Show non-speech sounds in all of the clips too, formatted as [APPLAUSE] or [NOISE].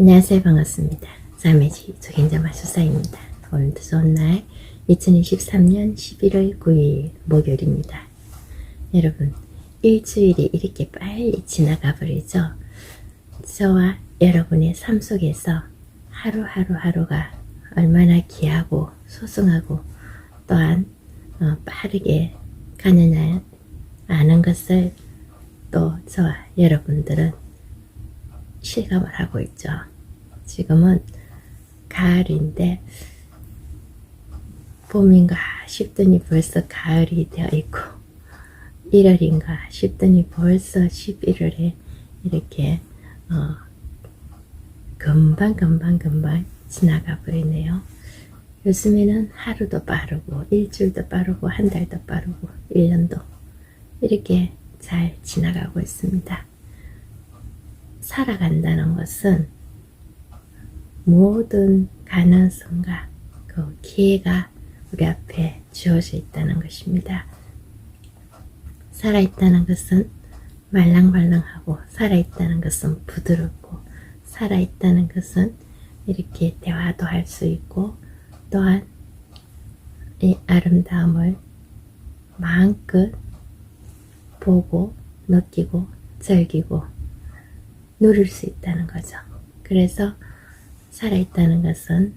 안녕하세요. 반갑습니다. 자매지 조경자 마술사입니다. 오늘도 좋은 날 2023년 11월 9일 목요일입니다. 여러분 일주일이 이렇게 빨리 지나가 버리죠. 저와 여러분의 삶 속에서 하루하루 하루가 얼마나 귀하고 소중하고 또한 어, 빠르게 가느냐 아는 것을 또 저와 여러분들은 실감을 하고 있죠. 지금은 가을인데 봄인가 싶더니 벌써 가을이 되어 있고 1월인가 싶더니 벌써 11월에 이렇게 어, 금방 금방 금방 지나가 버리네요. 요즘에는 하루도 빠르고 일주일도 빠르고 한 달도 빠르고 1년도 이렇게 잘 지나가고 있습니다. 살아간다는 것은 모든 가능성과 그 기회가 우리 앞에 주어져 있다는 것입니다. 살아있다는 것은 말랑말랑하고 살아있다는 것은 부드럽고 살아있다는 것은 이렇게 대화도 할 수 있고 또한 이 아름다움을 마음껏 보고 느끼고 즐기고 누릴 수 있다는 거죠. 그래서 살아있다는 것은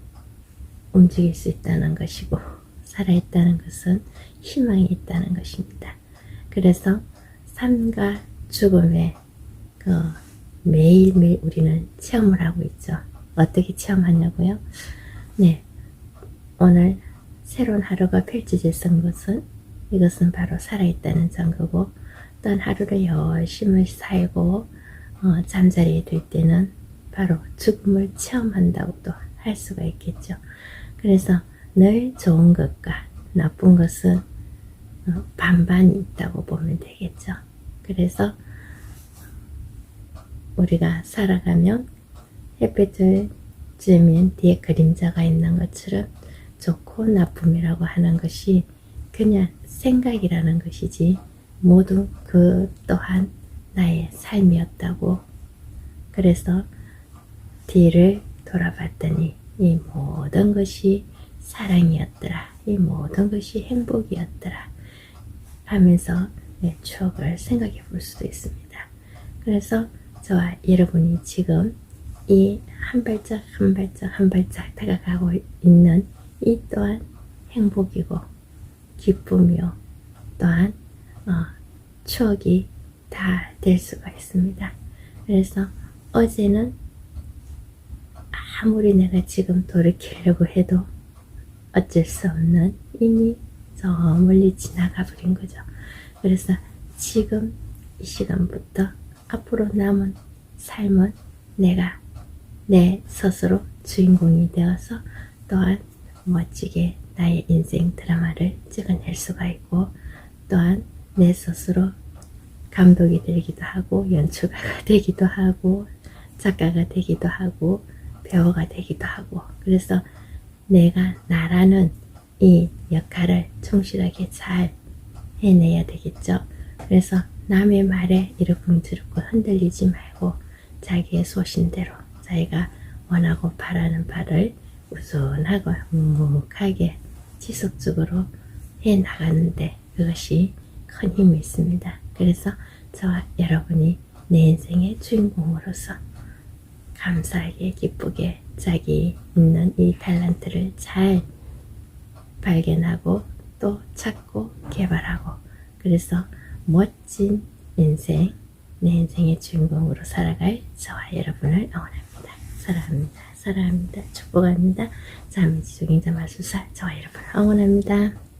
움직일 수 있다는 것이고 살아있다는 것은 희망이 있다는 것입니다. 그래서 삶과 죽음의 그 매일매일 우리는 체험을 하고 있죠. 어떻게 체험하냐고요? 네. 오늘 새로운 하루가 펼쳐졌던 것은 이것은 바로 살아있다는 증거고 또한 하루를 열심히 살고 어, 잠자리에 들 때는 바로 죽음을 체험한다고도 할 수가 있겠죠. 그래서 늘 좋은 것과 나쁜 것은 어, 반반이 있다고 보면 되겠죠. 그래서 우리가 살아가면 햇빛을 쬐면 뒤에 그림자가 있는 것처럼 좋고 나쁨이라고 하는 것이 그냥 생각이라는 것이지 모두 그 또한 나의 삶이었다고. 그래서 뒤를 돌아봤더니 이 모든 것이 사랑이었더라. 이 모든 것이 행복이었더라. 하면서 내 추억을 생각해 볼 수도 있습니다. 그래서 저와 여러분이 지금 이 한 발짝 한 발짝 한 발짝 다가가고 있는 이 또한 행복이고 기쁨이요. 또한 어, 추억이 다 될 수가 있습니다. 그래서 어제는 아무리 내가 지금 돌이키려고 해도 어쩔 수 없는 이미 저 멀리 지나가 버린 거죠. 그래서 지금 이 시간부터 앞으로 남은 삶은 내가 내 스스로 주인공이 되어서 또한 멋지게 나의 인생 드라마를 찍어낼 수가 있고 또한 내 스스로 감독이 되기도 하고 연출가가 [LAUGHS] 되기도 하고 작가가 되기도 하고 배우가 되기도 하고 그래서 내가 나라는 이 역할을 충실하게 잘 해내야 되겠죠. 그래서 남의 말에 이러쿵저러쿵 흔들리지 말고 자기의 소신대로 자기가 원하고 바라는 바를 우순하고 묵묵하게 지속적으로 해 나가는데 그것이 큰 힘이 있습니다. 그래서 저와 여러분이 내 인생의 주인공으로서 감사하게 기쁘게 자기 있는 이 탤런트를 잘 발견하고 또 찾고 개발하고 그래서 멋진 인생 내 인생의 주인공으로 살아갈 저와 여러분을 응원합니다. 사랑합니다. 사랑합니다. 축복합니다. 자미지 조경자 마술사 저와 여러분을 응원합니다.